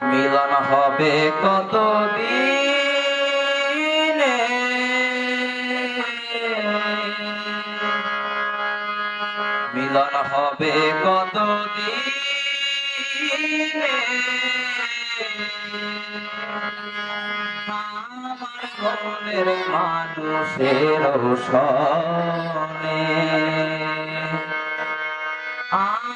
মিলন হবে কত দিনে মিলন হবে কত দিনে মানুষের সনে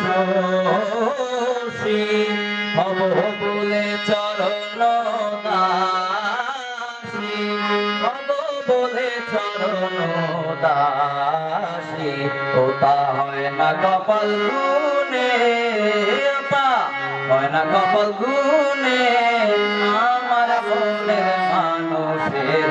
শোষী হব বলে চরণ দাসী, হব বলে চরণ দাসী। ওটা কপাল গুনে ওটা হয় না কপাল গুনে আমার মনের মানুষের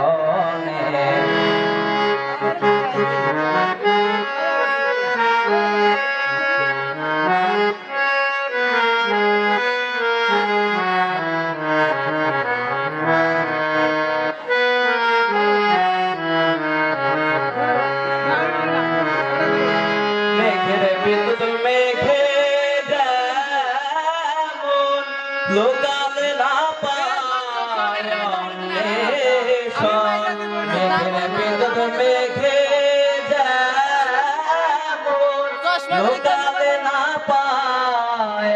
বিদ্যুৎ মেঘে যেমন লোকালে না বিদ্যুৎ মেঘে যেমন লোকালে না পায়